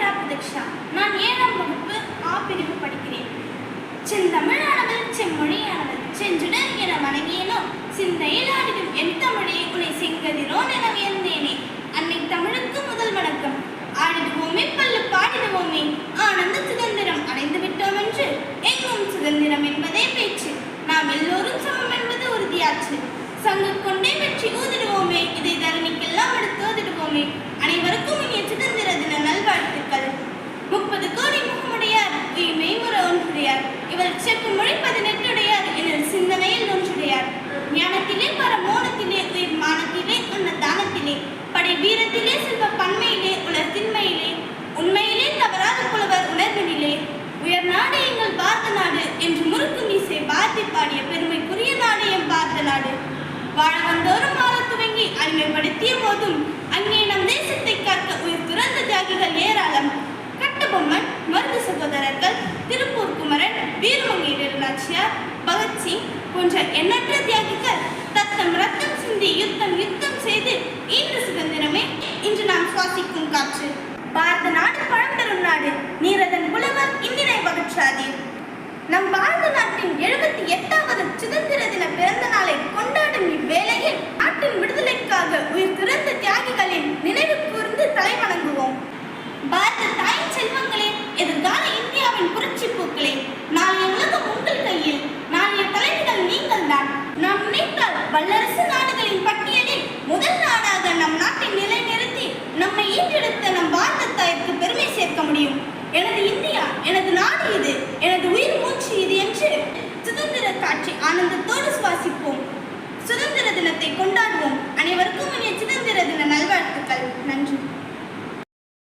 பெயர் ராபதக்ஷா நான் ஏழாம் வகுப்பு ஆ பிரிவு படிக்கிறேன். செந்தமிழானவர் செம்மொழியானவர் செஞ்சுடர் என வணங்கியனோ சிந்தையில் ஆடிடும் என் தமிழே உன்னை செங்கதிரோன் என வியந்தேனே அன்னை தமிழுக்கு முதல் வணக்கம். ஆடிடுவோமே பல்லு பாடிடுவோமே. ஆனந்த சுதந்திரம் அடைந்து விட்டோம் என்று எங்கும் சுதந்திரம் என்பதே பேச்சு. நாம் எல்லோரும் சமம் என்பது உறுதியாச்சு. சங்க கொண்டே வெற்றி ஊதிடுவோமே இதை தரணிக்கெல்லாம் எடுத்து ஓதிடுவோமே. இவர் செப்பு மொழி பதினெட்டுடையார் எனில் சிந்தனையில் ஒன்றுடையார் ஞானத்திலே பர மோனத்திலே உயிர் மானத்திலே உன்ன தானத்திலே படை வீரத்திலே செல்வ பன்மையிலே உலர் திண்மையிலே. உண்மையிலே தவறாத புலவர் உணர்வினிலே. உயர் நாடு எங்கள் பாரத நாடு என்று முறுக்கு மீசை பாரதி பாடிய பெருமைக்குரிய நாடு எம் பாரத நாடு. வாழ வந்தோறும் வாழ போன்ற எண்ணற்ற தியாகிகள் தத்தம் ரத்தம் சிந்தி யுத்தம் யுத்தம் செய்து இன்று சுதந்திரமே இன்று நாம் சுவாசிக்கும் காற்று. பாரத நாடு பழம்பெரும் நாடு நீரதன் புலவர் இந்திரை வகற்றாதீர். நம் பாரத நாட்டின் எழுபத்தி எட்டாவது சுதந்திர வல்லரசு நாடுகளின் பட்டியலில் முதல் நாடாக நம் நாட்டை நிலைநிறுத்தி நம்மை ஈன்றெடுத்த நம் பாரத தாய்க்கு பெருமை சேர்க்க முடியும். எனது இந்தியா எனது நாடு இது எனது உயிர் மூச்சு இது என்று சுதந்திர காட்சி ஆனந்தத்தோடு